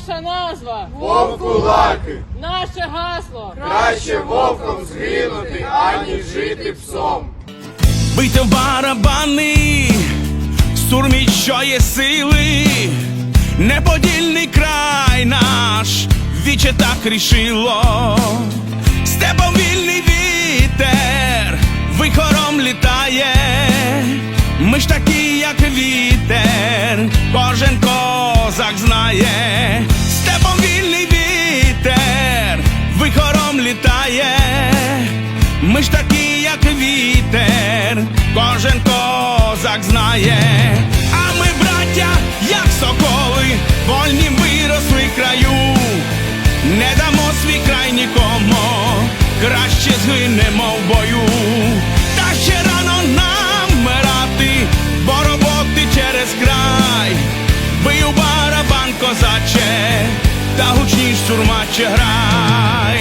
слава! Вовку лаки, Наше гасло! краще вовком згинути, аніж жити псом. Бийте в барабани, сурміть, що є сили, неподільний край наш, віче так рішило, степом вільний вітер, вихором літає, ми ж такі, як вітер, кожен козак знає, вихором. Ми ж такі, як вітер, кожен козак знає. А ми, браття, як соколи, вольні виросли краю, не дамо свій край нікому, краще згинемо в бою. Та ще рано нам вмирати, бо через край. Бий у барабан козаче, та гучніш сурмаче грай.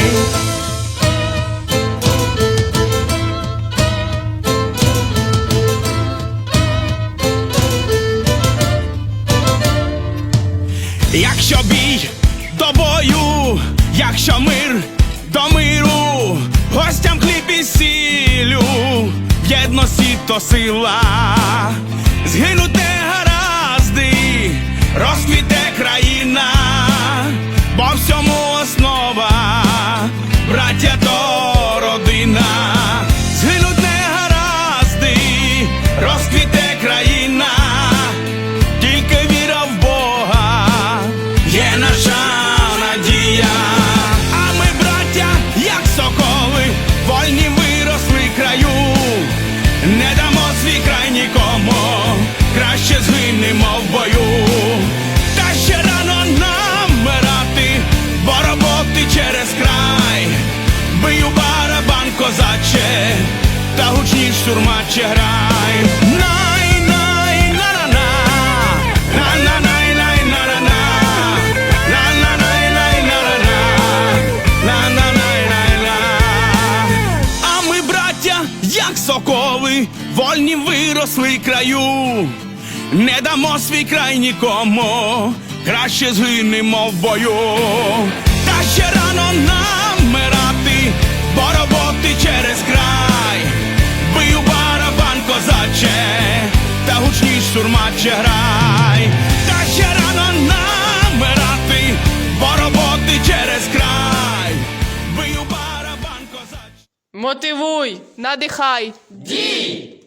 Якщо бій до бою, якщо мир до миру, гостям хліб і сілю, в єдності то сила, згинуть гаразди, розквіте країна, най, най, на А ми, браття, як соколи, вольні виросли краю, не дамо свій край нікому, краще згинемо в бою. Сурмаче грай. Та ще рано нам вмирати, бо роботи через край, бию барабан козач. Мотивуй, надихай! Дій!